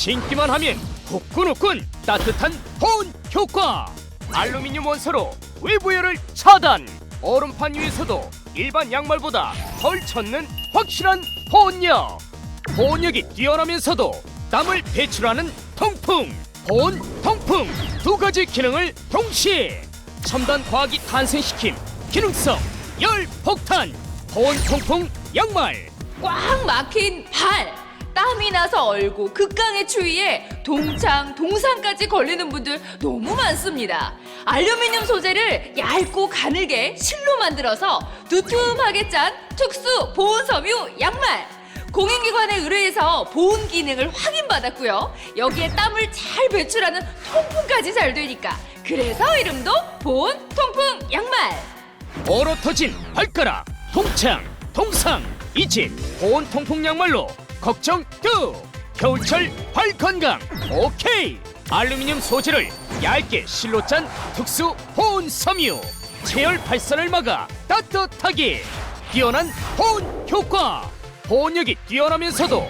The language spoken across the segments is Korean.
신기만 하면 후끈후끈 따뜻한 보온 효과. 알루미늄 원소로 외부 열을 차단. 얼음판 위에서도 일반 양말보다 덜 젖는 확실한 보온력 보온력이 뛰어나면서도 땀을 배출하는 통풍. 보온 통풍. 두 가지 기능을 동시에 첨단 과학이 탄생시킨 기능성 열 폭탄. 보온 통풍 양말. 꽉 막힌 발 땀이 나서 얼고 극강의 추위에 동창 동상까지 걸리는 분들 너무 많습니다. 알루미늄 소재를 얇고 가늘게 실로 만들어서 두툼하게 짠 특수 보온 섬유 양말. 공인기관에 의뢰해서 보온 기능을 확인받았고요. 여기에 땀을 잘 배출하는 통풍까지 잘 되니까. 그래서 이름도 보온 통풍 양말. 얼어 터진 발가락, 동창, 동상 이제 보온 통풍 양말로 걱정 뚝 겨울철 발 건강. 오케이. 알루미늄 소재를 얇게 실로 짠 특수 보온 섬유. 체열 발산을 막아 따뜻하게 뛰어난 보온 효과. 보온력이 뛰어나면서도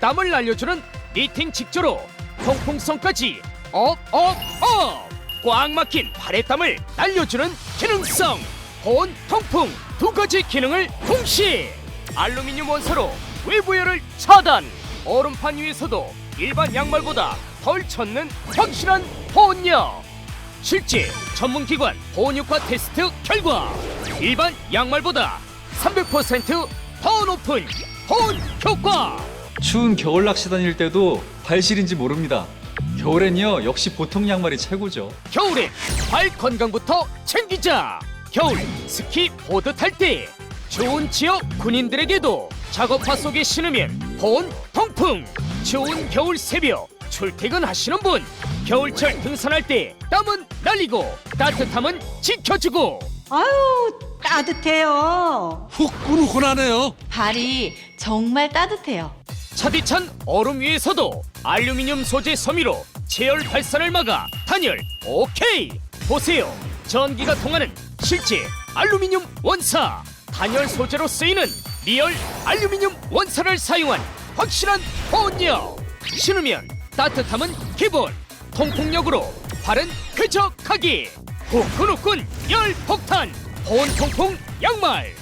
땀을 날려주는 니팅 직조로 통풍성까지 업업업. 꽉 막힌 발의 땀을 날려주는 기능성. 보온 통풍 두 가지 기능을 동시에 알루미늄 원소로 외부열을 차단 얼음판 위에서도 일반 양말보다 덜 젖는 확실한 보온력 실제 전문기관 보온효과 테스트 결과 일반 양말보다 300%더 높은 보온 효과 추운 겨울 낚시 다닐 때도 발실인지 모릅니다. 겨울엔요 역시 보통 양말이 최고죠. 겨울엔 발 건강부터 챙기자. 겨울 스키 보드 탈 때 좋은 지역 군인들에게도 작업화 속에 신으면 보온 통풍. 추운 겨울 새벽 출퇴근하시는 분 겨울철 등산할 때 땀은 날리고 따뜻함은 지켜주고 아유 따뜻해요. 후끈후끈하네요. 발이 정말 따뜻해요. 차디찬 얼음 위에서도 알루미늄 소재 섬유로 체열 발산을 막아 단열 오케이 보세요 전기가 통하는 실제 알루미늄 원사 단열 소재로 쓰이는 리얼 알루미늄 원사를 사용한 확실한 보온력 신으면 따뜻함은 기본. 통풍력으로 발은 쾌적하게 후끈후끈 열 폭탄. 보온 통풍 양말.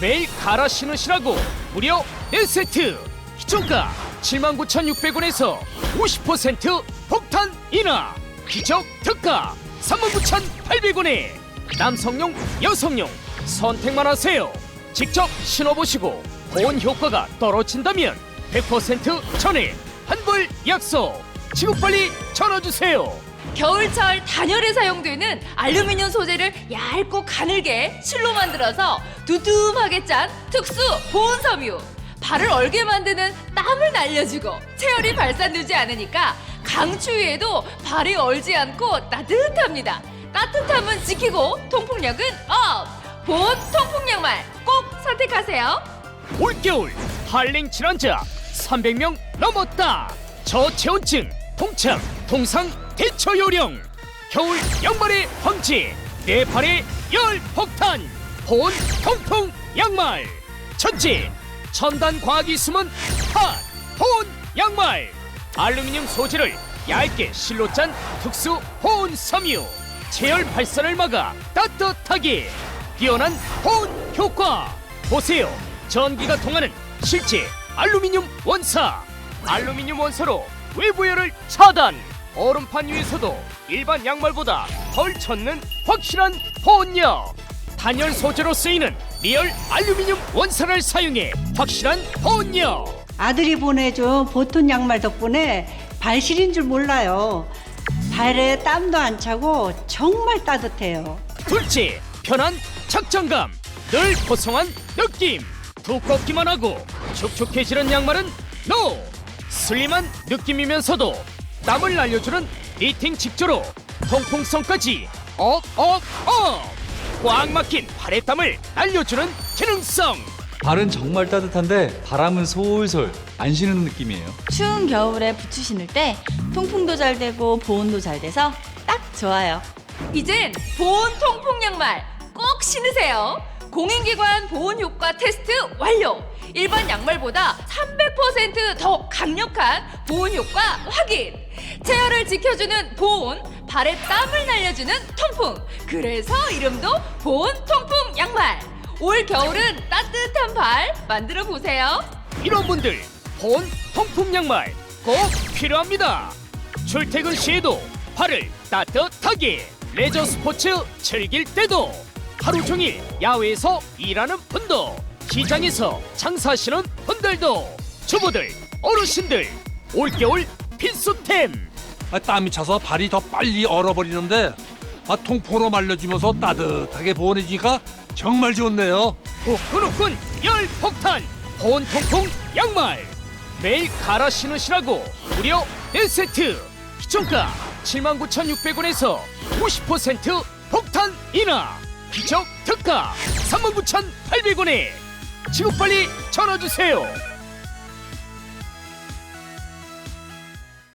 매일 갈아 신으시라고 무려 4세트. 기존가 79,600원에서 50% 폭탄 인하. 기적 특가 39,800원에 남성용 여성용 선택만 하세요 직접 신어보시고 보온 효과가 떨어진다면 100% 전액 환불 약속 지금 빨리 전화주세요 겨울철 단열에 사용되는 알루미늄 소재를 얇고 가늘게 실로 만들어서 두툼하게 짠 특수 보온 섬유. 발을 얼게 만드는 땀을 날려주고 체열이 발산되지 않으니까 강추위에도 발이 얼지 않고 따뜻합니다. 따뜻함은 지키고 통풍력은 업! 보온 통풍 양말 꼭 선택하세요. 올겨울 한랭 질환자 300명 넘었다. 저체온증, 동참, 동상, 대처 요령. 겨울 양말의 황제, 내 발의 열 폭탄. 보온 통풍 양말. 첫째, 첨단 과학이 숨은 핫 보온 양말. 알루미늄 소재를 얇게 실로 짠 특수 보온 섬유. 체열 발산을 막아 따뜻하게 뛰어난 보온 효과. 보세요. 전기가 통하는 실제 알루미늄 원사. 알루미늄 원소로 외부 열을 차단. 얼음판 위에서도 일반 양말보다 덜 젖는 확실한 보온력. 단열 소재로 쓰이는 리얼 알루미늄 원사를 사용해 확실한 보온력. 아들이 보내준 보톤 양말 덕분에 발실인 줄 몰라요. 발에 땀도 안 차고 정말 따뜻해요. 둘째, 편한 착장감. 늘 보송한 느낌. 두껍기만 하고 촉촉해지는 양말은 NO. 슬림한 느낌이면서도 땀을 날려주는 니팅 직조로 통풍성까지 업업업. 꽉 막힌 발의 땀을 날려주는 기능성. 발은 정말 따뜻한데 바람은 솔솔 안 쉬는 느낌이에요. 추운 겨울에 부츠 신을 때 통풍도 잘 되고 보온도 잘 돼서 딱 좋아요. 이젠 보온 통풍 양말 꼭 신으세요. 공인기관 보온 효과 테스트 완료. 일반 양말보다 300%더 강력한 보온 효과 확인. 체열을 지켜주는 보온, 발에 땀을 날려주는 통풍. 그래서 이름도 보온 통풍 양말. 올 겨울은 따뜻한 발 만들어 보세요. 이런 분들 본 통풍 양말 꼭 필요합니다. 출퇴근 시에도 발을 따뜻하게 레저 스포츠 즐길 때도 하루 종일 야외에서 일하는 분도 시장에서 장사하시는 분들도 주부들 어르신들 올겨울 필수템. 아, 땀이 차서 발이 더 빨리 얼어버리는데 아, 통풍으로 말려주면서 따뜻하게 보내지니까 정말 좋네요. 후끈후끈 열폭탄 본 통풍 양말. 매일 갈아 신으시라고 무려 4세트. 기존가 79,600원에서 50% 폭탄 인하 기적 특가 39,800원에 지금 빨리 전화주세요